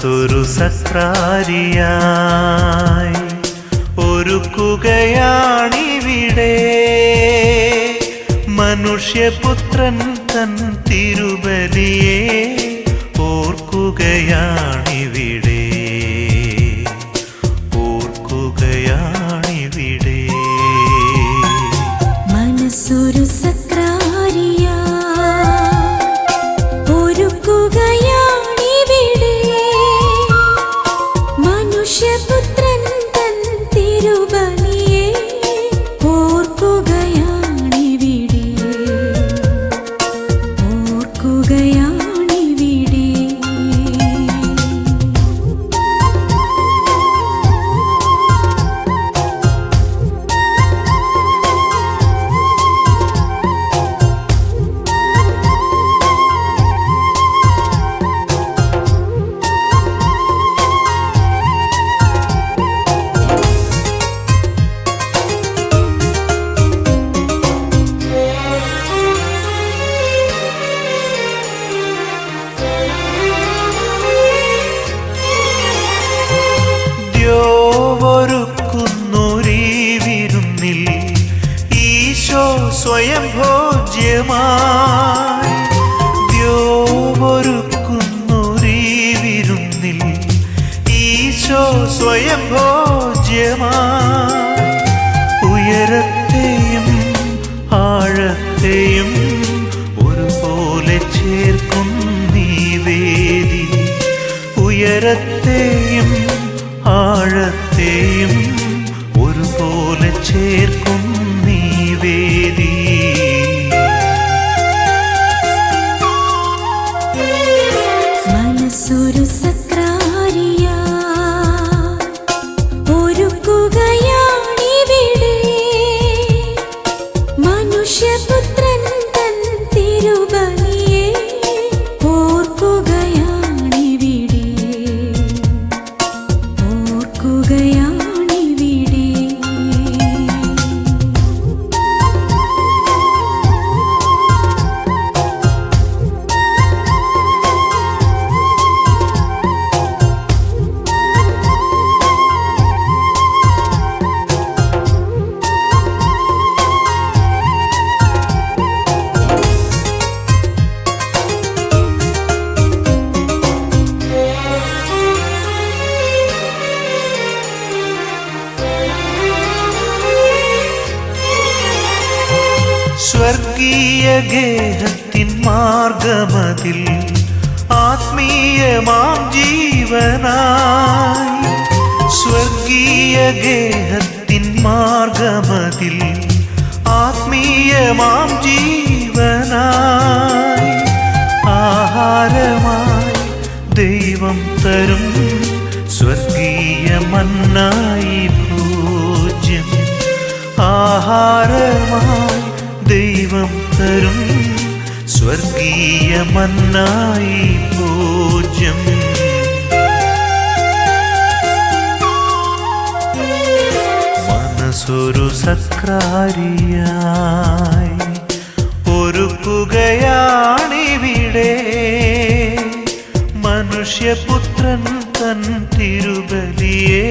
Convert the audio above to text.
സക്രാരിയായി ഒരുക്കുകയാണിവിടെ. മനുഷ്യപുത്രൻ തൻ തിരുബലിയെ ഓർക്കുകയാണിവിടെ ദ്യോവൊരുക്കുന്നൊരീ വിരുന്നിൽ ഈശോ സ്വയം ഭോജ്യമായി. ദ്യോവൊരുക്കുന്നൊരീ വിരുന്നിൽ ഈശോ സ്വയം ഭോജ്യമായി. ഉയരത്തെയും ആഴത്തെയും ഒരുപോലെ ചേർക്കും നീ വേദി. ഉയരത്തെയും ആഴത്തെയും ഒരുപോലെ ചേർക്കും നീ ഗേഹത്തിൻ മാർഗമതിൽ ആത്മീയമാം ജീവനായി. സ്വർഗീയ ഗേഹത്തിൻ മാർഗമതിൽ ആത്മീയമാം ജീവനായി. ആഹാരമായി ദൈവം തരും സ്വർഗീയ മന്നായി പൂജ്യം ആഹാരമായി ദൈവം തരും സ്വർഗീയ മന്നായി പൂജ്യം. മനസ്സൊരു സക്രാരിയായി ഒരുക്കുകയാണിവിടെ. മനുഷ്യപുത്രൻ തൻ തിരുബലിയെ